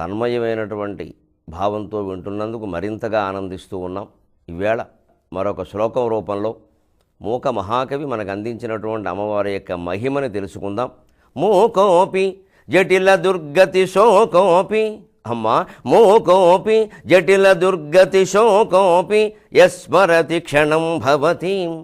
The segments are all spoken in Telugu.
తన్మయమైనటువంటి భావంతో వింటున్నందుకు మరింతగా ఆనందిస్తూ ఉన్నాం. ఈవేళ మరొక శ్లోకం రూపంలో మూక మహాకవి మనకు అందించినటువంటి అమ్మవారి యొక్క మహిమని తెలుసుకుందాం. మూకోపి జటిల దుర్గతి శోకోపి అమ్మా మూకోపి జటిల దుర్గతి శోకోపి యస్మరతి క్షణం భవతి.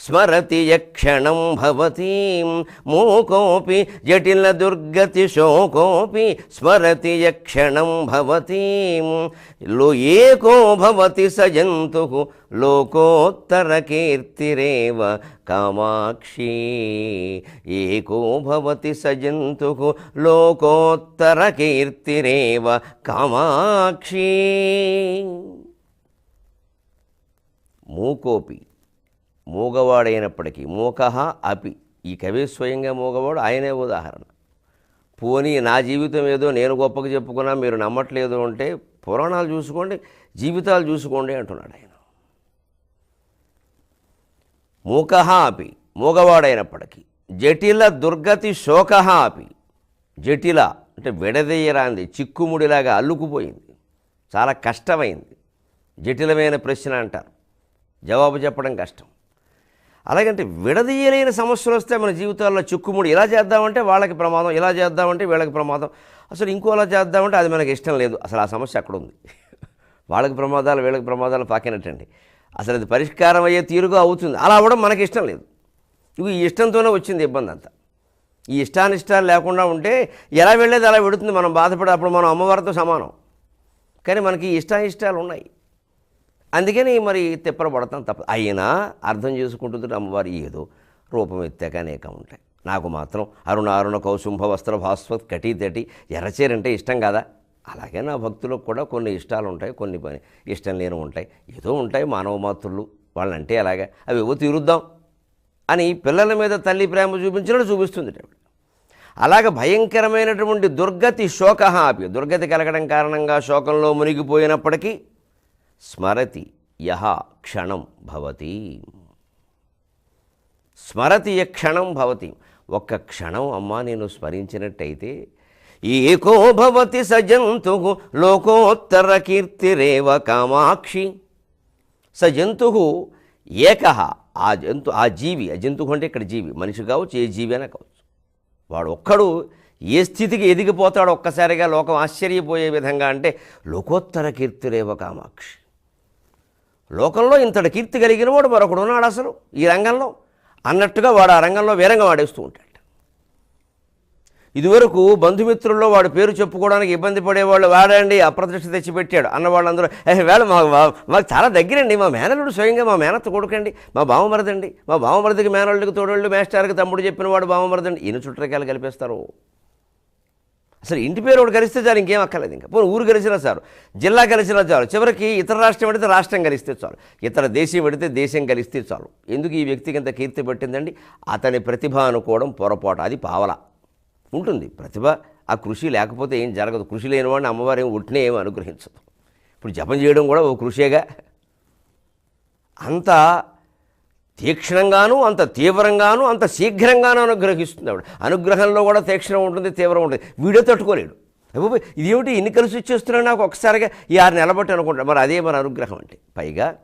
స్మరతి యక్షణం భవతీం మూకోపి జటిల దుర్గతి శోకోపి స్మరతి యక్షణం భవతీం లోయేకో భవతి స జంతు లోకోత్తర కీర్తిరేవ కామాక్షి ఏకో భవతి స జంతు లోకోత్తర కీర్తిరేవ కామాక్షి మూకోపి మూగవాడైనప్పటికీ మూకహ అపి. ఈ కవి స్వయంగా మూగవాడు ఆయనే ఉదాహరణ. పోనీ నా జీవితం ఏదో నేను గొప్పగా చెప్పుకున్నా మీరు నమ్మట్లేదు అంటే పురాణాలు చూసుకోండి జీవితాలు చూసుకోండి అంటున్నాడు ఆయన. మూకహ అపి మూగవాడైనప్పటికీ జటిల దుర్గతి శోకహ అపి. జటిల అంటే విడదీయరాంది చిక్కుముడిలాగా అల్లుకుపోయింది. చాలా కష్టమైంది. జటిలమైన ప్రశ్న అంటారు. జవాబు చెప్పడం కష్టం. అలాగంటే విడదీయలేని సమస్యలు వస్తే మన జీవితాల్లో చిక్కుముడి ఇలా చేద్దామంటే వాళ్ళకి ప్రమాదం ఇలా చేద్దామంటే వీళ్ళకి ప్రమాదం. అసలు ఇంకోలా చేద్దామంటే అది మనకి ఇష్టం లేదు. అసలు ఆ సమస్య అక్కడ ఉంది. వాళ్ళకి ప్రమాదాలు వీళ్ళకి ప్రమాదాలు పాకినట్టండి. అసలు అది పరిష్కారం అయ్యే తీరుగా అవుతుంది. అలా అవ్వడం మనకి ఇష్టం లేదు. ఇవి ఈ ఇష్టంతోనే వచ్చింది ఇబ్బంది అంతా ఈ ఇష్టానిష్టాలు లేకుండా ఉంటే ఎలా వెళ్ళేది అలా వెడుతుంది మనం బాధపడే అప్పుడు మనం అమ్మవారితో సమానం. కానీ మనకి ఇష్టాయిష్టాలు ఉన్నాయి. అందుకని మరి తిప్పర పడతాం తప్ప అయినా అర్థం చేసుకుంటుంది అమ్మవారి ఏదో రూపం ఎత్తాక అనేక ఉంటాయి. నాకు మాత్రం అరుణ అరుణ కౌసుంభ వస్త్ర భాస్వత్ కటి తటి ఎర్రచీరంటే ఇష్టం కదా. అలాగే నా భక్తులకు కూడా కొన్ని ఇష్టాలు ఉంటాయి కొన్ని పని ఇష్టం లేని ఉంటాయి. ఏదో ఉంటాయి మానవ మాతృలు వాళ్ళంటే అలాగే అవి ఏవో తీరుద్దాం అని పిల్లల మీద తల్లి ప్రేమ చూపించినట్టు చూపిస్తుంది అలాగ భయంకరమైనటువంటి దుర్గతి శోక అపి దుర్గతి కలగడం కారణంగా శోకంలో మునిగిపోయినప్పటికీ స్మరతి యహ క్షణం భవతి. స్మరతి య క్షణం భవతి. ఒక్క క్షణం అమ్మా నేను స్మరించినట్టయితే ఏకో భవతి సజంతు లోకోత్తర కీర్తిరేవ కామాక్షి. స ఏక ఆ జంతు ఆ జీవి ఆ జంతువు అంటే ఇక్కడ జీవి మనిషి కావచ్చు ఏ జీవి అయినా కావచ్చు. వాడు ఒక్కడు ఏ స్థితికి ఎదిగిపోతాడో ఒక్కసారిగా లోకం ఆశ్చర్యపోయే విధంగా అంటే లోకోత్తర కీర్తిరేవ కామాక్షి. లోకంలో ఇంతటి కీర్తి కలిగిన వాడు మరొకడు ఉన్నాడు అసలు ఈ రంగంలో. అన్నట్టుగా వాడు ఆ రంగంలో వేరంగా వాడేస్తూ ఉంటాడు. ఇదివరకు బంధుమిత్రుల్లో వాడు పేరు చెప్పుకోవడానికి ఇబ్బంది పడేవాళ్ళు వాడండి అప్రతిష్ట తెచ్చిపెట్టాడు అన్న వాళ్ళందరూ వేళ మా మాకు చాలా దగ్గరండి మా మేనల్లుడు స్వయంగా మా మేనత్త కొడుకండి మా బావమరదండి మా బావమరదికి మేనల్లుడికి తోడళ్ళు మేస్టార్కి తమ్ముడు చెప్పిన వాడు బావమరదండి ఈయన చుట్టరకాయలు కల్పిస్తారు. అసలు ఇంటి పేరు ఒకటి కలిస్తే చాలు ఇంకేం అక్కర్లేదు ఇంకా. పోనీ ఊరు కలిసినా చాలు జిల్లా కలిసినా చాలు చివరికి ఇతర రాష్ట్రం పెడితే రాష్ట్రం కలిస్తే చాలు ఇతర దేశం పెడితే దేశం కలిస్తే చాలు. ఎందుకు ఈ వ్యక్తికి ఇంత కీర్తి పెట్టిందండి? అతని ప్రతిభ అనుకోవడం పొరపాటు అది పావల. ఉంటుంది ప్రతిభ ఆ కృషి లేకపోతే ఏం జరగదు. కృషి లేని వాడిని అమ్మవారు ఏం ఉట్టినే ఏమి అనుగ్రహించదు. ఇప్పుడు జపం చేయడం కూడా ఓ కృషేగా. అంత తీక్షణంగాను అంత తీవ్రంగాను అంత శీఘ్రంగాను అనుగ్రహిస్తుంది ఆవిడ. అనుగ్రహంలో కూడా తీక్షణం ఉంటుంది తీవ్రం ఉంటుంది. వీడియో తట్టుకోలేడు. అబ్బో ఇదేమిటి ఇన్ని కలిసి వచ్చేస్తున్నాడు నాకు ఒకసారిగా? ఈ ఆరు నిలబట్టి అనుకుంటా మరి అదే మన అనుగ్రహం అంటే. పైగా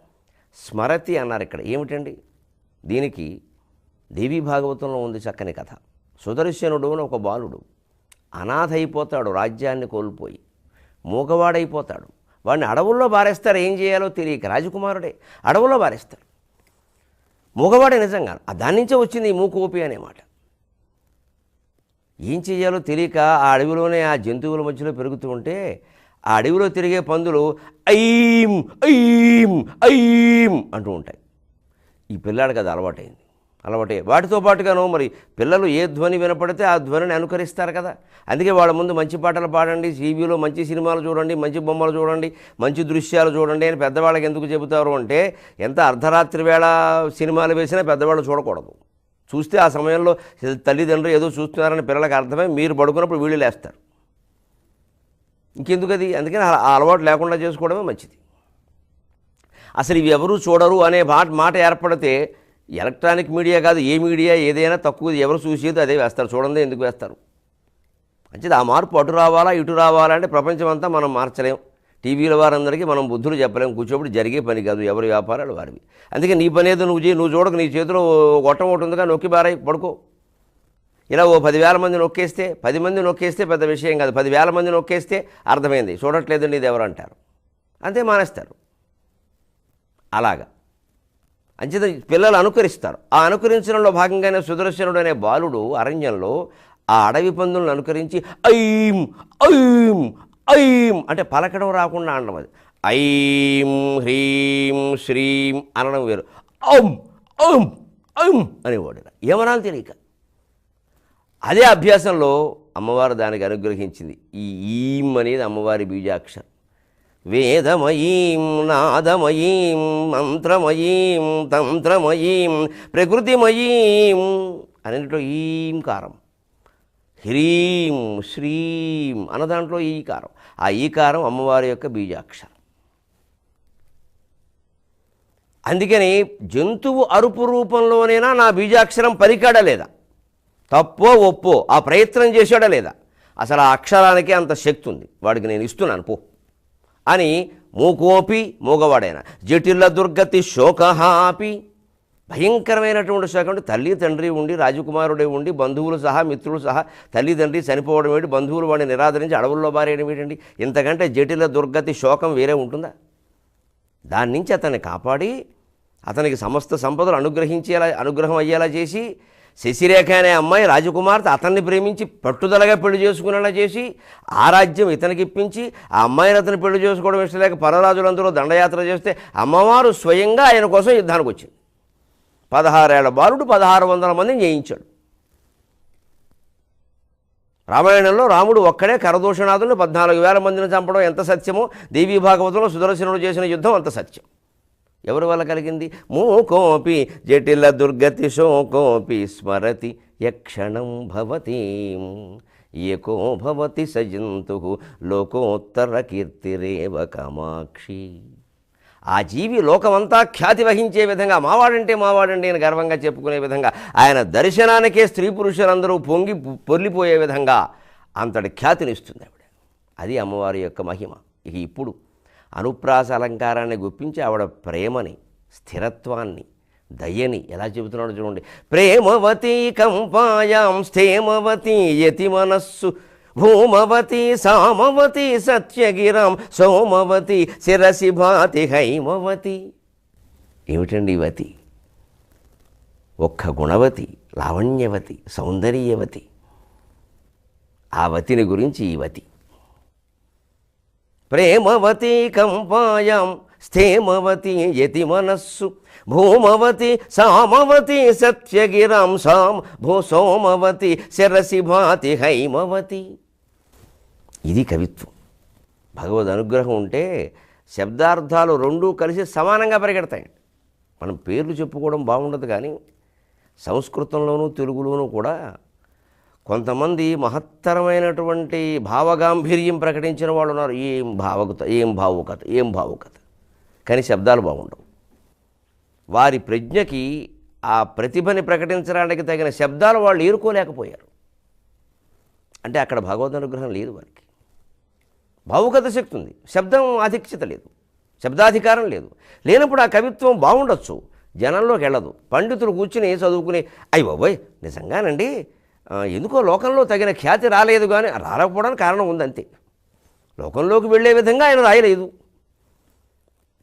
స్మరతి అన్నారు ఇక్కడ. ఏమిటండి? దీనికి దేవీ భాగవతంలో ఉంది చక్కని కథ. సుదర్శనుడు అని ఒక బాలుడు అనాథ అయిపోతాడు రాజ్యాన్ని కోల్పోయి. మూగవాడైపోతాడు. వాడిని అడవుల్లో బారేస్తారు ఏం చేయాలో తెలియక రాజకుమారుడే. అడవుల్లో బారేస్తారు మగవాడే నిజంగా ఆ దాని నుంచే వచ్చింది ఈ మూకోపి అనే మాట. ఏం చేయాలో తెలియక ఆ అడవిలోనే ఆ జంతువుల మధ్యలో పెరుగుతూ ఉంటే ఆ అడవిలో తిరిగే పందులు ఐం ఐం ఐం అంటూ ఉంటాయి. ఈ పిల్లాడికి అది అలవాటైంది. అలవాటే. వాటితో పాటుగాను మరి పిల్లలు ఏ ధ్వని వినపడితే ఆ ధ్వనిని అనుకరిస్తారు కదా. అందుకే వాళ్ళ ముందు మంచి పాటలు పాడండి టీవీలో మంచి సినిమాలు చూడండి మంచి బొమ్మలు చూడండి మంచి దృశ్యాలు చూడండి అని పెద్దవాళ్ళకి ఎందుకు చెబుతారు అంటే ఎంత అర్ధరాత్రి వేళ సినిమాలు వేసినా పెద్దవాళ్ళు చూడకూడదు. చూస్తే ఆ సమయంలో తల్లిదండ్రులు ఏదో చూస్తున్నారని పిల్లలకు అర్థమై మీరు పడుకున్నప్పుడు వీళ్ళు లేస్తారు. ఇంకెందుకు అది? అందుకని ఆ అలవాటు లేకుండా చేసుకోవడమే మంచిది. అసలు ఇవి ఎవరూ చూడరు అనే మాట మాట ఏర్పడితే ఎలక్ట్రానిక్ మీడియా కాదు ఏ మీడియా ఏదైనా తక్కువ ఎవరు చూసేదో అదే వేస్తారు. చూడండి ఎందుకు వేస్తారు? మంచిది. ఆ మార్పు అటు రావాలా ఇటు రావాలా అంటే ప్రపంచం అంతా మనం మార్చలేం. టీవీల వారందరికీ మనం బుద్ధులు చెప్పలేం. కూర్చోబడి జరిగే పని కాదు ఎవరి వ్యాపారాలు వారివి. అందుకే నీ పని ఏదో నువ్వు చేయి నువ్వు చూడకు నీ చేతిలో గొట్టం ఒకటి ఉందిగా నొక్కి బారాయి పడుకో. ఇలా ఓ పదివేల మంది నొక్కేస్తే పది మంది నొక్కేస్తే పెద్ద విషయం కాదు. పదివేల మంది నొక్కేస్తే అర్థమైంది. చూడట్లేదు నీది ఎవరు అంటారు. అంతే మానేస్తారు. అలాగా. అంచేత పిల్లలు అనుకరిస్తారు. ఆ అనుకరించడంలో భాగంగానే సుదర్శనుడు అనే బాలుడు అరణ్యంలో ఆ అడవి పందులను అనుకరించి ఐం ఐం ఐం అంటే పలకడం రాకుండా అనడం అది. ఐం హ్రీం శ్రీం అనడం వేరు. ఔం ఔం ఔం అనేవాడు ఏమనాలి తెలియక. అదే అభ్యాసంలో అమ్మవారు దానికి అనుగ్రహించింది. ఈ ఈం అనేది అమ్మవారి బీజాక్షరం. వేదమయీం నాదమయీం మంత్రమయీం తంత్రమయీం ప్రకృతిమయీం అన్నింటిలో ఈం కారం. హ్రీం శ్రీం అన్న దాంట్లో ఈకారం ఆ ఈకారం అమ్మవారి యొక్క బీజాక్షరం. అందుకని జంతువు అరుపు రూపంలోనైనా నా బీజాక్షరం పలికాడా లేదా? తప్పో ఒప్పో ఆ ప్రయత్నం చేశాడా లేదా? అసలు ఆ అక్షరానికి అంత శక్తి ఉంది. వాడికి నేను ఇస్తున్నాను పో. అని మూకోపి మూగవాడైన. జటిల దుర్గతి శోకహాపి. భయంకరమైనటువంటి శోకం అంటే తల్లి తండ్రి ఉండి రాజకుమారుడే ఉండి బంధువులు సహా మిత్రులు సహా తల్లి తండ్రి చనిపోవడం ఏంటి బంధువులు వాడిని నిరాదరించి అడవుల్లో బారేయడం ఏమిటండి? ఇంతకంటే జటిల దుర్గతి శోకం వేరే ఉంటుందా? దాని నుంచి అతన్ని కాపాడి అతనికి సమస్త సంపదలు అనుగ్రహించేలా అనుగ్రహం అయ్యేలా చేసి శశిరేఖ అనే అమ్మాయి రాజకుమార్తె అతన్ని ప్రేమించి పట్టుదలగా పెళ్ళి చేసుకునేలా చేసి ఆ రాజ్యం ఇతనికి ఇప్పించి ఆ అమ్మాయిని అతను పెళ్ళి చేసుకోవడం ఇష్టం లేక పరరాజులందరూ దండయాత్ర చేస్తే అమ్మవారు స్వయంగా ఆయన కోసం యుద్ధానికి వచ్చింది. పదహారేళ్ళ బాలుడు పదహారు వందల మందిని జయించాడు. రామాయణంలో రాముడు ఒక్కడే కరదూషణాదులు పద్నాలుగు వేల మందిని చంపడం ఎంత సత్యమో దేవీ భాగవతంలో సుదర్శనుడు చేసిన యుద్ధం అంత సత్యం. ఎవరి వల్ల కలిగింది? మూకోపి జటిల దుర్గతి శోకోపి స్మరతి యక్షణం భవతి. ఏకో భవతి సజంతు లోకోత్తర కీర్తిరేవ కామాక్షి. ఆ జీవి లోకమంతా ఖ్యాతి వహించే విధంగా మావాడంటే మావాడంటే అని గర్వంగా చెప్పుకునే విధంగా ఆయన దర్శనానికే స్త్రీ పురుషులందరూ పొంగి పొర్లిపోయే విధంగా అంతటి ఖ్యాతినిస్తుంది ఆవిడ. అది అమ్మవారి యొక్క మహిమ. ఇక ఇప్పుడు అనుప్రాస అలంకారాన్ని గుప్పించి ఆవిడ ప్రేమని స్థిరత్వాన్ని దయ్యని ఎలా చెబుతున్నాడో చూడండి. ప్రేమవతి కంపాయాం స్థేమవతి యతి మనస్సు భూమవతి సామవతి సత్యగిరాం సోమవతి శిరసి భాతి హైమవతి. ఏమిటండి వతి? ఒక్క గుణవతి లావణ్యవతి సౌందర్యవతి. ఆ వతిని గురించి ఈ వతి ప్రేమవతి కంపాయాం స్థేమవతి యతి మనస్సు. భూమవతి సామవతి సత్యగిరాం సాం భూ సోమవతి శరసి భాతి హైమవతి. ఇది కవిత్వం. భగవద్ అనుగ్రహం ఉంటే శబ్దార్థాలు రెండూ కలిసి సమానంగా పరిగెడతాయి. మనం పేర్లు చెప్పుకోవడం బాగుండదు కానీ సంస్కృతంలోనూ తెలుగులోనూ కూడా కొంతమంది మహత్తరమైనటువంటి భావగాంభీర్యం ప్రకటించిన వాళ్ళు ఉన్నారు. ఏం భావకత ఏం భావుకత ఏం భావుకత? కానీ శబ్దాలు బాగుండవు. వారి ప్రజ్ఞకి ఆ ప్రతిభని ప్రకటించడానికి తగిన శబ్దాలు వాళ్ళు ఏరుకోలేకపోయారు. అంటే అక్కడ భగవద్ అనుగ్రహం లేదు వారికి. భావుకత శక్తి ఉంది. శబ్దం ఆధిక్యత లేదు. శబ్దాధికారం లేదు. లేనప్పుడు ఆ కవిత్వం బాగుండొచ్చు. జనంలోకి వెళ్ళదు. పండితులు కూర్చుని చదువుకుని అయ్యి బాబోయ్! నిజంగానండి? ఎందుకో లోకంలో తగిన ఖ్యాతి రాలేదు కానీ రాలేకపోవడానికి కారణం ఉంది అంతే లోకంలోకి వెళ్ళే విధంగా ఆయన రాయలేదు.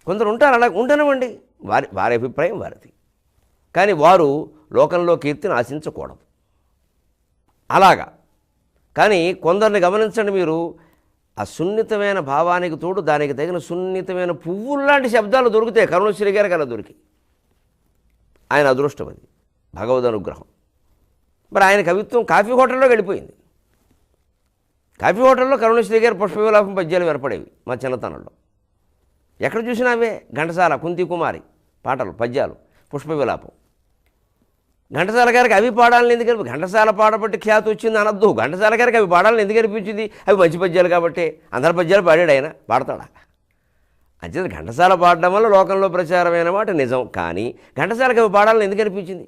కొందరు ఉంటారు అలా ఉండనివ్వండి. వారి వారి అభిప్రాయం వారిది. కానీ వారు లోకంలో కీర్తిని ఆశించకూడదు. అలాగా. కానీ కొందరిని గమనించండి మీరు ఆ సున్నితమైన భావానికి తోడు దానికి తగిన సున్నితమైన పువ్వుల్లాంటి శబ్దాలు దొరుకుతాయి. కరుణశ్రీ గారికి అలా దొరికి ఆయన అదృష్టం అది. భగవద్ అనుగ్రహం. మరి ఆయన కవిత్వం కాఫీ హోటల్లో వెళ్ళిపోయింది కాఫీ హోటల్లో కరుణశ్రీ గారి పుష్ప విలాపం పద్యాలు ఏర్పడేవి మా చిన్నతనంలో. ఎక్కడ చూసినావే ఘంటసాల కుంతి కుమారి పాటలు పద్యాలు పుష్ప విలాపం ఘంటసాల గారికి అవి పాడాలని ఎందుకు ఘంటసాల పాడబట్టి ఖ్యాతి వచ్చింది అనద్దు. ఘంటసాల గారికి అవి పాడాలని ఎందుకు అనిపించింది? అవి మంచి పద్యాలు కాబట్టి అందరి పద్యాలు పాడాడు ఆయన పాడతాడా? అంచేది ఘంటసాల పాడడం వల్ల లోకంలో ప్రచారమైన మాట నిజం. కానీ ఘంటసాలకి అవి పాడాలని ఎందుకు అనిపించింది?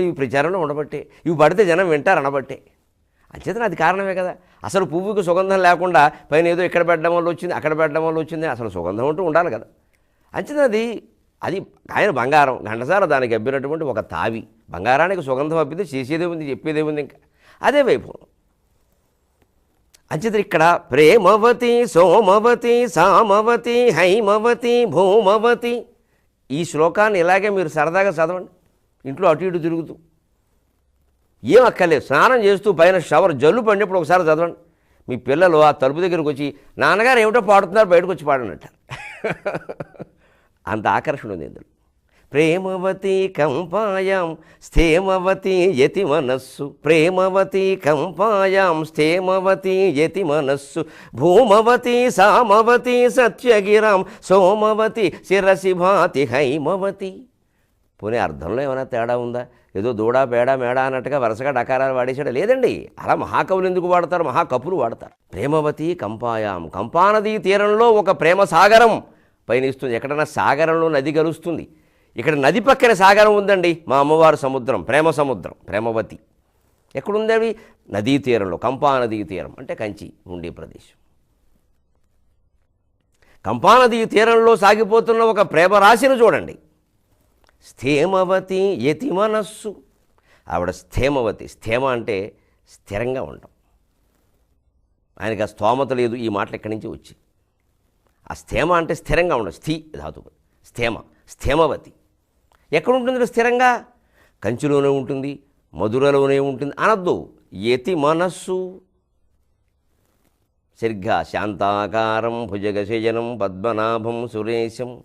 ఇవి ప్రచారంలో ఉండబట్టే ఇవి పడితే జనం వింటారు అనబట్టే. అంచేతన అది కారణమే కదా. అసలు పువ్వుకి సుగంధం లేకుండా పైన ఏదో ఇక్కడ పెట్టడం వల్ల వచ్చింది అక్కడ పెట్టడం వల్ల వచ్చింది అసలు సుగంధం అంటూ ఉండాలి కదా. అంచేతన అది అది ఆయన బంగారం ఘంటసాల దానికి అబ్బినటువంటి ఒక తావి. బంగారానికి సుగంధం అబ్బితే చేసేదే ఉంది చెప్పేదే ఉంది ఇంకా. అదే వైభవం అంచేత ఇక్కడ ప్రేమవతి సోమవతి సామవతి హైమవతి భూమవతి ఈ శ్లోకాన్ని ఇలాగే మీరు సరదాగా చదవండి. ఇంట్లో అటు ఇటు తిరుగుతూ. ఏం అక్కర్లేదు. స్నానం చేస్తూ పైన షవర్ జల్లు పడినప్పుడు ఒకసారి చదవండి. మీ పిల్లలు ఆ తలుపు దగ్గరికి వచ్చి నాన్నగారు ఏమిటో పాడుతున్నారు బయటకు వచ్చి పాడండి అంత ఆకర్షణ ఉంది ఇందులో. ప్రేమవతి కంపాయాం స్థేమవతి యతి మనస్సు. ప్రేమవతి కంపాయాం స్థేమవతి యతి మనస్సు. భూమవతి సామవతి సత్యగిరాం. సోమవతి శిరసి భాతి హైమవతి. పోనీ అర్థంలో ఏమైనా తేడా ఉందా? ఏదో దూడ పేడ మేడ అన్నట్టుగా వరుసగా డకారాలు వాడేసాడు లేదండి అలా మహాకవులు ఎందుకు వాడతారు? మహాకపులు వాడతారు. ప్రేమవతి కంపాయాం. కంపానదీ తీరంలో ఒక ప్రేమ సాగరం పయనిస్తుంది. ఎక్కడైనా సాగరంలో నది కలుస్తుంది ఇక్కడ నది పక్కన సాగరం ఉందండి మా అమ్మవారు సముద్రం ప్రేమ సముద్రం ప్రేమవతి. ఎక్కడుంది అవి? నదీ తీరంలో కంపా నదీ తీరం అంటే కంచి ఉండే ప్రదేశం. కంపానదీ తీరంలో సాగిపోతున్న ఒక ప్రేమ రాశిని చూడండి. స్థేమవతి యతి మనస్సు. ఆవిడ స్థేమవతి. స్థేమ అంటే స్థిరంగా ఉండటం. ఆయనకి ఆ స్తోమత లేదు ఈ మాటలు ఇక్కడి నుంచి వచ్చి. ఆ స్థేమ అంటే స్థిరంగా ఉండదు స్థి ధాతువు. స్థేమ. స్థేమవతి. ఎక్కడ ఉంటుంది స్థిరంగా? కంచిలోనే ఉంటుంది మధురలోనే ఉంటుంది. అనద్దు. యతి మనస్సు. సరిగ్గా శాంతాకారం భుజగశయనం పద్మనాభం సురేశం.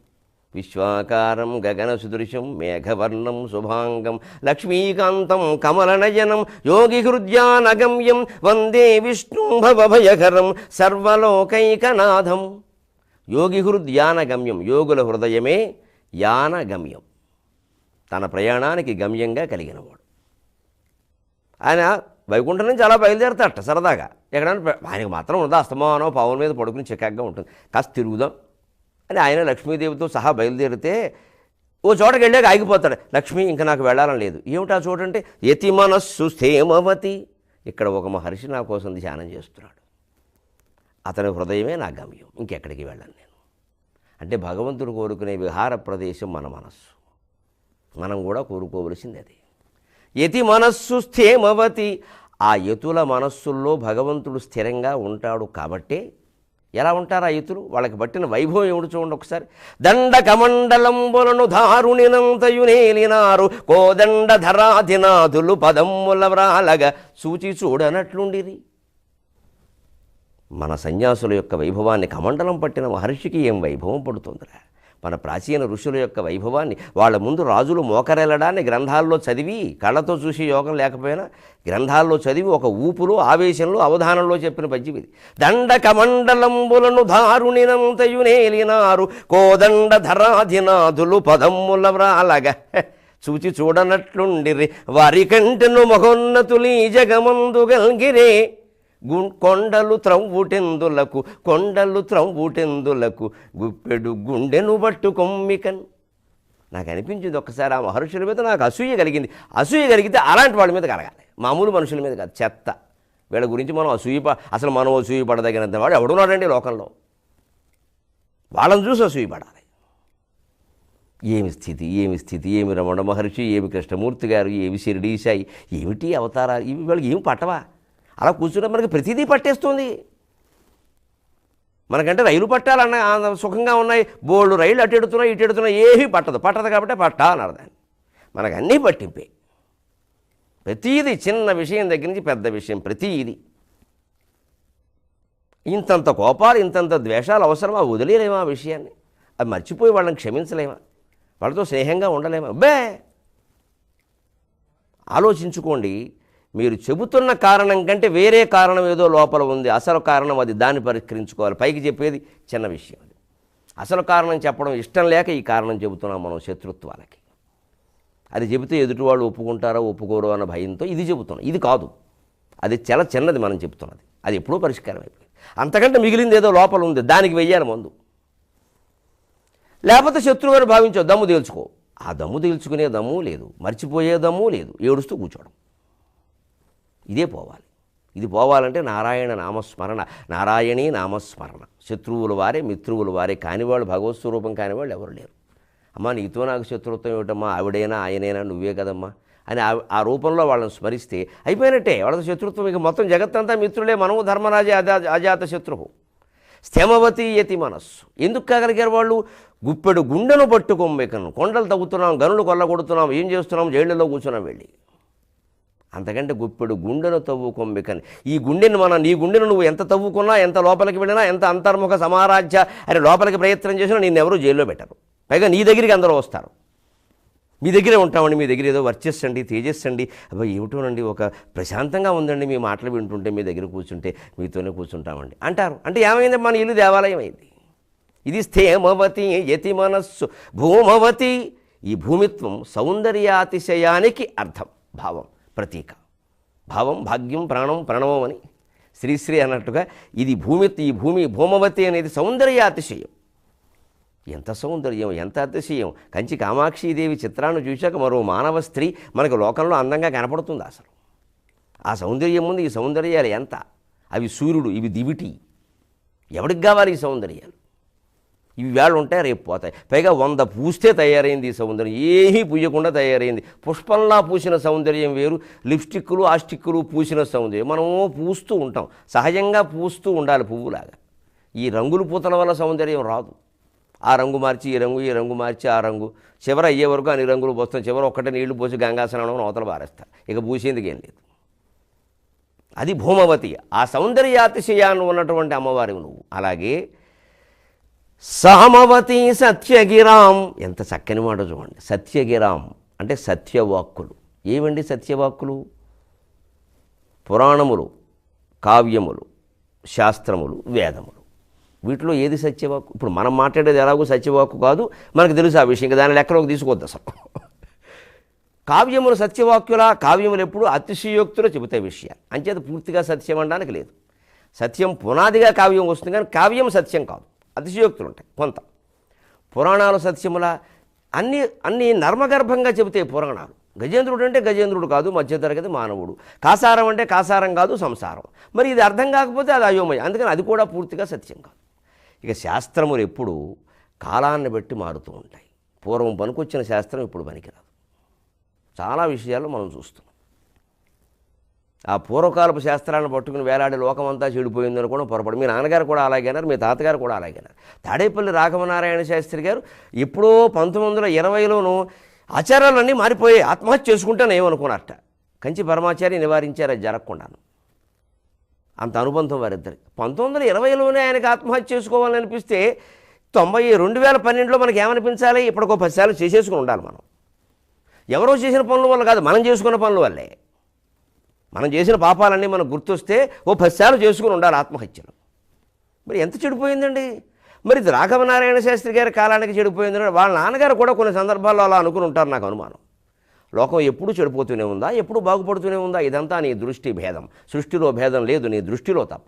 విశ్వాకారం గగన సుదృశం మేఘవర్ణం శుభాంగం లక్ష్మీకాంతం కమలనయనం యోగి హృద్యానగమ్యం వందే విష్ణు భవభయకరం సర్వలోకైకనాథం. యోగి హృద్యానగమ్యం యోగుల హృదయమే యానగమ్యం. తన ప్రయాణానికి గమ్యంగా కలిగినవాడు. ఆయన వైకుంఠం నుంచి అలా బయలుదేరతాట సరదాగా. ఎక్కడైనా ఆయనకు మాత్రం ఉందా అస్తమానం పావుల మీద పడుకుని చికాగ్గా ఉంటుంది. కాస్త తిరుగుదాం. అని ఆయన లక్ష్మీదేవితో సహా బయలుదేరితే ఓ చోటకి వెళ్ళాక ఆగిపోతాడు. లక్ష్మి ఇంకా నాకు వెళ్ళాలని లేదు. ఏమిటా చూడంటే యతి మనస్సు స్థేమవతి. ఇక్కడ ఒక మహర్షి నా కోసం ధ్యానం చేస్తున్నాడు. అతని హృదయమే నా గమ్యం. ఇంకెక్కడికి వెళ్ళను నేను. అంటే భగవంతుడు కోరుకునే విహార ప్రదేశం మన మనస్సు. మనం కూడా కోరుకోవలసింది అది. యతి మనస్సు స్థేమవతి. ఆ యతుల మనస్సుల్లో భగవంతుడు స్థిరంగా ఉంటాడు కాబట్టే ఎలా ఉంటారు ఆ యతులు వాళ్ళకి పట్టిన వైభవం ఏమిటి చూడండి ఒకసారి. దండ దారుణినంతయునేలినారు ధారుణినంతయునేలినారు కోదండ ధరాధినాథులు పదమ్ముల వ్రాలగా సూచి చూడనట్లుండిరి. మన సన్యాసుల యొక్క వైభవాన్ని కమండలం పట్టిన మహర్షికి ఏం వైభవం పడుతుందిరా? మన ప్రాచీన ఋషుల యొక్క వైభవాన్ని వాళ్ళ ముందు రాజులు మోకరెళ్ళడాన్ని గ్రంథాల్లో చదివి కళ్ళతో చూసి యోగం లేకపోయినా గ్రంథాల్లో చదివి ఒక ఊపులో ఆవేశంలో అవధానంలో చెప్పిన పద్యం ఇది. దండ కమండలంబులను కోదండధరాధినాథులు కోదండ ధరాధినాథులు పదమ్ముల వ్రాలగ. చూచి చూడనట్లుండిరి వారి కంటెను మహోన్నతులీ జగమందు గల్గిరే. కొండలు త్రవ్వుటెందులకు కొండలు త్రవ్వుటెందులకు గుప్పెడు గుండెను బట్టు కొమ్మికన్. నాకు అనిపించింది ఒక్కసారి ఆ మహర్షుల మీద నాకు అసూయ కలిగింది. అసూయ కలిగితే అలాంటి వాళ్ళ మీద కలగాలి. మామూలు మనుషుల మీద కాదు చెత్త. వీళ్ళ గురించి మనం అసూయ అసలు మనం అసూయ పడదగినంత వాడు ఎవడున్నాడండి లోకంలో. వాళ్ళని చూసి అసూయ పడాలి. ఏమి స్థితి ఏమి స్థితి ఏమి రమణ మహర్షి ఏమి కృష్ణమూర్తి గారు ఏమి షిరిడీ సాయి ఏమిటి అవతారాలు? ఇవి వాళ్ళకి ఏమి పట్టవా? అలా కూర్చుంటే మనకి ప్రతిదీ పట్టేస్తుంది. మనకంటే రైలు పట్టాలన్న సుఖంగా ఉన్నాయి. బోల్డ్ రైలు అటు ఎడుతున్నాయి ఇటు ఎడుతున్నాయి ఏమీ పట్టదు. పట్టదు కాబట్టి పట్టా అన్నారు దాన్ని. మనకు అన్నీ పట్టింపే. ప్రతీది చిన్న విషయం దగ్గర నుంచి పెద్ద విషయం ప్రతీది. ఇంతంత కోపాలు ఇంతంత ద్వేషాలు అవసరమా? వదిలేలేమా ఆ విషయాన్ని? అది మర్చిపోయి వాళ్ళని క్షమించలేమా? వాళ్ళతో స్నేహంగా ఉండలేమా? బే ఆలోచించుకోండి. మీరు చెబుతున్న కారణం కంటే వేరే కారణం ఏదో లోపల ఉంది. అసలు కారణం అది. దాన్ని పరిష్కరించుకోవాలి. పైకి చెప్పేది చిన్న విషయం అది. అసలు కారణం చెప్పడం ఇష్టం లేక ఈ కారణం చెబుతున్నాం మనం శత్రుత్వాలకి. అది చెబితే ఎదుటి వాళ్ళు ఒప్పుకుంటారో ఒప్పుకోరో అన్న భయంతో ఇది చెబుతున్నాం. ఇది కాదు. అది చాలా చిన్నది మనం చెబుతున్నది. అది ఎప్పుడూ పరిష్కారం అయిపోయింది. అంతకంటే మిగిలింది ఏదో లోపల ఉంది. దానికి వెయ్యాలి మందు. లేకపోతే శత్రువు అని భావించో. దమ్ము తేల్చుకో. ఆ దమ్ము తేల్చుకునే దమ్ము లేదు. మర్చిపోయే దమ్ము లేదు. ఏడుస్తూ కూర్చోవడం. ఇదే పోవాలి. ఇది పోవాలంటే నారాయణ నామస్మరణ నారాయణీ నామస్మరణ. శత్రువుల వారే మిత్రువుల వారే కానివాళ్ళు భగవత్ స్వరూపం కానివాళ్ళు ఎవరు లేరు. అమ్మా నీతో నాకు శత్రుత్వం ఏమిటమ్మా? ఆవిడైనా ఆయనైనా నువ్వే కదమ్మా? అని ఆ- రూపంలో వాళ్ళని స్మరిస్తే అయిపోయినట్టే. వాళ్ళతో శత్రుత్వం? ఇక మొత్తం జగత్తంతా మిత్రులే మనము ధర్మరాజే అజా అజాత శత్రువు. స్థేమవతి యతి మనస్సు. ఎందుకు కాగలిగారు వాళ్ళు? గుప్పెడు గుండెను పట్టుకోమ్మెకను. కొండలు తవ్వుతున్నాం గనులు కొల్లగొడుతున్నాం ఏం చేస్తున్నాం? జైళ్ళలో కూర్చున్నాం వెళ్ళి. అంతకంటే గుప్పెడు గుండెను తవ్వుకొమ్మికని ఈ గుండెని మనం నీ గుండెను నువ్వు ఎంత తవ్వుకున్నా ఎంత లోపలికి వెళ్ళినా ఎంత అంతర్ముఖ సమారాధ్య అని లోపలికి ప్రయత్నం చేసినా నేను ఎవరు జైల్లో పెట్టరు. పైగా నీ దగ్గరికి అందరూ వస్తారు. మీ దగ్గరే ఉంటామండి మీ దగ్గర ఏదో వర్చస్సండి తేజస్సండి. అబ్బాయి ఏమిటోనండి ఒక ప్రశాంతంగా ఉందండి మీ మాటలు వింటుంటే మీ దగ్గర కూర్చుంటే మీతోనే కూర్చుంటామండి. అంటారు. అంటే ఏమైంది? మన ఇల్లు దేవాలయం అయింది. ఇది స్థేమవతి యతి మనస్సు. భూమవతి ఈ భూమిత్వం సౌందర్యాతిశయానికి అర్థం భావం. ప్రతీక. భావం భాగ్యం ప్రాణం ప్రణవం అని శ్రీశ్రీ అన్నట్టుగా ఇది భూమి ఈ భూమి భూమవతి అనేది సౌందర్య అతిశయం. ఎంత సౌందర్యం ఎంత అతిశయం. కంచి కామాక్షీదేవి చిత్రాన్ని చూశాక మరో మానవ స్త్రీ మనకు లోకంలో అందంగా కనపడుతుంది అసలు. ఆ సౌందర్యం ముందు ఈ సౌందర్యాలు ఎంత? అవి సూర్యుడు ఇవి దివిటి. ఎవడికి కావాలి ఈ సౌందర్యాలు? ఇవి వేళ ఉంటాయి రేపు పోతాయి. పైగా వంద పూస్తే తయారైంది ఈ సౌందర్యం. ఏమీ పూయకుండా తయారైంది. పుష్పంలా పూసిన సౌందర్యం వేరు లిప్స్టిక్లు ఆస్టిక్లు పూసిన సౌందర్యం. మనము పూస్తూ ఉంటాం. సహజంగా పూస్తూ ఉండాలి పువ్వులాగా. ఈ రంగులు పూతల వల్ల సౌందర్యం రాదు. ఆ రంగు మార్చి ఈ రంగు ఈ రంగు మార్చి ఆ రంగు. చివర అయ్యే వరకు అన్ని రంగులు పోస్తాం చివర ఒక్కటే నీళ్ళు పోసి గంగాసనం అవతల పారేస్తారు. ఇక పూసేందుకు ఏం లేదు. అది భూమవతి. ఆ సౌందర్యాతిశయాన్ని ఉన్నటువంటి అమ్మవారి నువ్వు. అలాగే సామవతి సత్యగిరాం. ఎంత చక్కని మాట చూడండి. సత్యగిరాం అంటే సత్యవాక్కులు. ఏవండి సత్యవాక్కులు? పురాణములు కావ్యములు శాస్త్రములు వేదములు. వీటిలో ఏది సత్యవాక్కు? ఇప్పుడు మనం మాట్లాడేది ఎలాగో సత్యవాక్కు కాదు. మనకు తెలుసు ఆ విషయం. ఇంకా దాని లెక్కలోకి తీసుకోవద్దు అసలు. కావ్యములు సత్యవాక్యుల కావ్యములు ఎప్పుడు? అతిశయోక్తులు చెబుతాయి విషయాలు. అంచేత పూర్తిగా సత్యం అనడానికి లేదు. సత్యం పునాదిగా కావ్యం వస్తుంది కానీ కావ్యం సత్యం కాదు. అతిశయోక్తులు ఉంటాయి కొంత పురాణాలు సత్యముల అన్ని అన్ని నర్మగర్భంగా చెబితే పురాణాలు. గజేంద్రుడు అంటే గజేంద్రుడు కాదు మధ్యతరగతి మానవుడు. కాసారం అంటే కాసారం కాదు సంసారం. మరి ఇది అర్థం కాకపోతే అది అయోమయం. అందుకని అది కూడా పూర్తిగా సత్యం కాదు. ఇక శాస్త్రములు ఎప్పుడు కాలాన్ని బట్టి మారుతూ ఉంటాయి. పూర్వం పనికొచ్చిన శాస్త్రం ఇప్పుడు పనికిరాదు. చాలా విషయాల్లో మనం చూస్తాం ఆ పూర్వకాలపు శాస్త్రాలను పట్టుకుని వేలాడే లోకమంతా చెడిపోయిందని కూడా పొరపడి మీ నాన్నగారు కూడా అలాగేనారు మీ తాతగారు కూడా అలాగే తాడేపల్లి రాఘవనారాయణ శాస్త్రి గారు ఎప్పుడో పంతొమ్మిది వందల ఇరవైలోనూ ఆచారాలన్నీ మారిపోయి ఆత్మహత్య చేసుకుంటాను ఏమనుకున్నారట. కంచి పరమాచార్య నివారించారు అది జరగకుండాను. అంత అనుబంధం వారిద్దరికి పంతొమ్మిది వందల ఇరవైలోనే ఆయనకు ఆత్మహత్య చేసుకోవాలని అనిపిస్తే తొంభై రెండు వేల పన్నెండులో మనకి ఏమనిపించాలి ఇప్పటికో పది సార్లు చేసేసుకుని ఉండాలి మనం. ఎవరో చేసిన పనుల వల్ల కాదు మనం చేసుకున్న పనుల వల్లే. మనం చేసిన పాపాలన్నీ మనకు గుర్తొస్తే ఓ పశ్చాలు చేసుకుని ఉండాలి ఆత్మహత్యలు మరి ఎంత చెడిపోయిందండి? మరి ఇది రాఘవనారాయణ శాస్త్రి గారి కాలానికి చెడిపోయిందని వాళ్ళ నాన్నగారు కూడా కొన్ని సందర్భాల్లో అలా అనుకుని ఉంటారు నాకు అనుమానం. లోకం ఎప్పుడు చెడిపోతూనే ఉందా? ఎప్పుడు బాగుపడుతూనే ఉందా? ఇదంతా నీ దృష్టి భేదం. సృష్టిలో భేదం లేదు నీ దృష్టిలో తప్ప.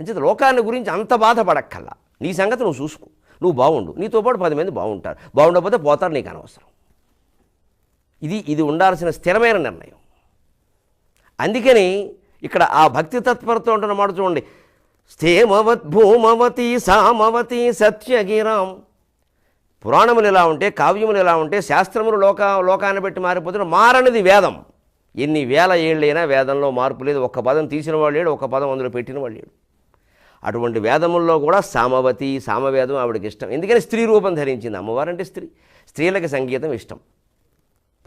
అంచేత లోకాన్ని గురించి అంత బాధపడక్కల్లా నీ సంగతి నువ్వు చూసుకో. నువ్వు బాగుండు నీతో పాటు పది మంది బాగుంటారు బాగుండకపోతే పోతారు నీకు అనవసరం. ఇది ఇది ఉండాల్సిన స్థిరమైన నిర్ణయం. అందుకని ఇక్కడ ఆ భక్తి తత్పరతో ఉంటున్న మాట చూడండి. స్థేమవత్ భూమవతి సామవతి సత్యగిరాం. పురాణములు ఎలా ఉంటే కావ్యములు ఎలా ఉంటే శాస్త్రములు లోక లోకాన్ని బట్టి మారిపోతున్న మారనిది వేదం. ఎన్ని వేల ఏళ్ళైనా వేదంలో మార్పు లేదు. ఒక్క పదం తీసిన వాళ్ళు లేడు ఒక్క పదం అందులో పెట్టిన వాళ్ళు లేడు. అటువంటి వేదముల్లో కూడా సామవతి సామవేదం ఆవిడకి ఇష్టం. ఎందుకని స్త్రీ రూపం ధరించింది? అమ్మవారంటే స్త్రీ. స్త్రీలకు సంగీతం ఇష్టం.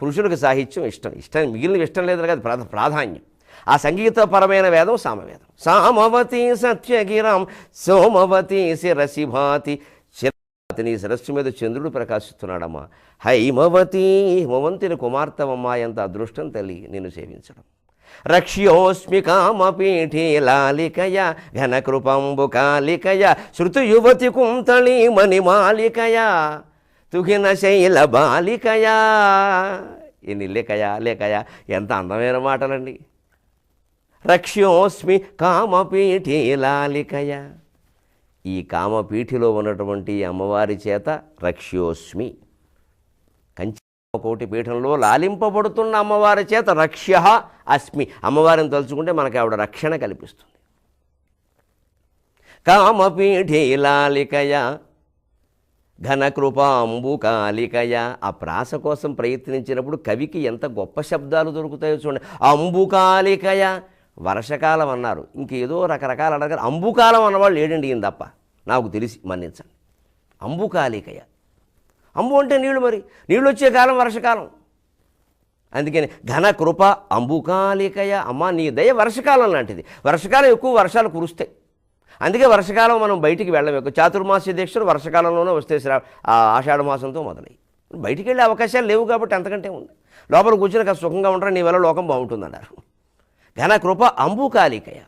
పురుషులకు సాహిత్యం ఇష్టం. ఇష్టం మిగిలిన ఇష్టం లేదు కదా ప్రాధ ప్రాధాన్యం. ఆ సంగీతపరమైన వేదం సామవేదం. సామవతి సత్యగిరం సోమవతి శిరసిభాతి శిరతి నీ శిరస్సు మీద చంద్రుడు ప్రకాశిస్తున్నాడమ్మా. హైమవతి హిమవంతిని కుమార్తెవమ్మా ఎంత అదృష్టం తల్లి నేను సేవించడం. రక్ష్యోస్మి కామపీఠి లాలికయ ఘనకృపంబు కాలికయ శృతి యువతి కుంతళి మణిమాలికయ తుహిన శైల బాలికయా? ఎన్ని లేకయా లేకయా? ఎంత అందమైన మాటలండి. రక్ష్యోస్మి కామపీఠి లాలికయ. ఈ కామపీఠిలో ఉన్నటువంటి అమ్మవారి చేత రక్ష్యోస్మి. కంచి కోటి పీఠంలో లాలింపబడుతున్న అమ్మవారి చేత రక్ష్య అస్మి. అమ్మవారిని తలుచుకుంటే మనకి ఆవిడ రక్షణ కల్పిస్తుంది. కామపీఠి లాలికయ. ఘనకృపాంబుకాలికయ ఆ ప్రాస కోసం ప్రయత్నించినప్పుడు కవికి ఎంత గొప్ప శబ్దాలు దొరుకుతాయో చూడండి. అంబుకాలికయ వర్షకాలం అన్నారు. ఇంకేదో రకరకాల అడగారు. అంబుకాలం అన్నవాళ్ళు లేడండి ఈయన తప్ప. నాకు తెలిసి మన్నించండి. అంబుకాలికయ అంబు అంటే నీళ్ళు మరి. నీళ్ళు వచ్చే కాలం వర్షకాలం. అందుకని ఘన కృప అంబుకాలికయ అమ్మ నీ దయ వర్షకాలం లాంటిది. వర్షకాలం ఎక్కువ వర్షాలు కురుస్తాయి. అందుకే వర్షకాలం మనం బయటికి వెళ్ళలేము. ఎక్కువ చాతుర్మాస్య దీక్షలు వర్షకాలంలోనే వస్తే శ్రా ఆ ఆషాఢ మాసంతో మొదలై బయటికి వెళ్ళే అవకాశాలు లేవు కాబట్టి అంతకంటే ఉంది లోపల కూర్చొని కాస్త సుఖంగా ఉంటారు నీ వల్ల లోకం బాగుంటుందన్నారు. ఘన కృప అంబుకాలికయ.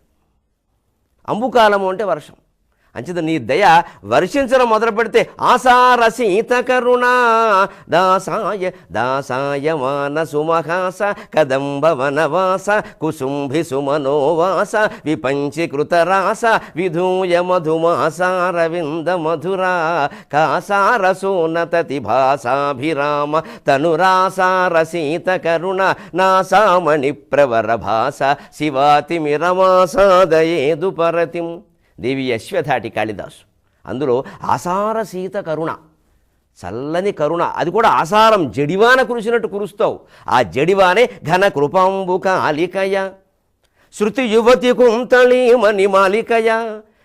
అంబుకాలము అంటే వర్షం. అంచేత నీ దయ వర్షించడం మొదలు పెడితే ఆసారసీత కరుణ. దాసాయ దాసాయ వాన సుమహాస కదంబ వనవాస కుసుంభి సుమనోవాస విపంచీకృత రాస విధూయ మధుమాసారవింద మధురా కాసారసోనతతి భాసాభిరామ తనురాసారసీత కరుణ నాసామణి ప్రవర భాస శివాతిమిరమాసాదయేదు పరతిం. దేవి అశ్వధాటి కాళిదాసు. అందులో ఆసార సీత కరుణ చల్లని కరుణ అది కూడా ఆసారం జడివాన కురిసినట్టు కురుస్తావు. ఆ జడివానే ఘన కృపాంబుక ఆలికయ శృతి యువతి కుంతళీమణి మాలికయ.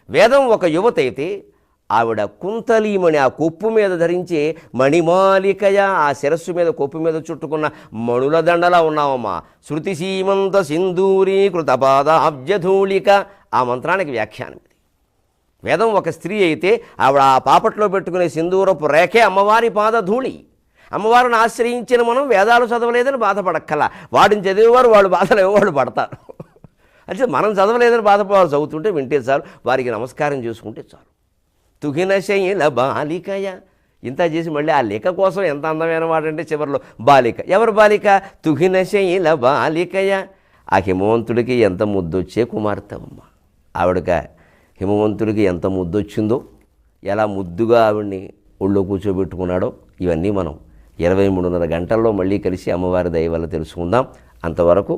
వేదం ఒక యువత అయితే ఆవిడ కుంతలీమణి ఆ కొప్పు మీద ధరించే మణిమాలికయ ఆ శిరస్సు మీద కొప్పు మీద చుట్టుకున్న మణుల దండలా ఉన్నావమ్మా. శృతి సీమంత సింధూరీకృత పాదాబ్జధూళిక ఆ మంత్రానికి వ్యాఖ్యానం వేదం ఒక స్త్రీ అయితే ఆవిడ ఆ పాపట్లో పెట్టుకునే సింధూరపు రేఖే అమ్మవారి పాదధూళి. అమ్మవారిని ఆశ్రయించిన మనం వేదాలు చదవలేదని బాధపడక్కల. వాడిని చదివేవారు వాళ్ళు బాధలు వాళ్ళు పడతారు? అంటే మనం చదవలేదని బాధపడాలి చదువుతుంటే వింటే చాలు. వారికి నమస్కారం చేసుకుంటే చాలు. తుగిన శైల బాలికయ. ఇంత చేసి మళ్ళీ ఆ లేఖ కోసం ఎంత అందమైన వాడంటే అంటే చివరిలో బాలిక. ఎవరు బాలిక? తుగిన శైల బాలికయ. ఆ హిమవంతుడికి ఎంత ముద్దొచ్చే కుమార్తె అమ్మ. ఆవిడక హిమవంతుడికి ఎంత ముద్దొచ్చిందో ఎలా ముద్దుగా ఆవిడ్ని ఒళ్ళో కూర్చోబెట్టుకున్నాడో ఇవన్నీ మనం ఇరవై మూడున్నర గంటల్లో మళ్ళీ కలిసి అమ్మవారి దయ వల్ల తెలుసుకుందాం. అంతవరకు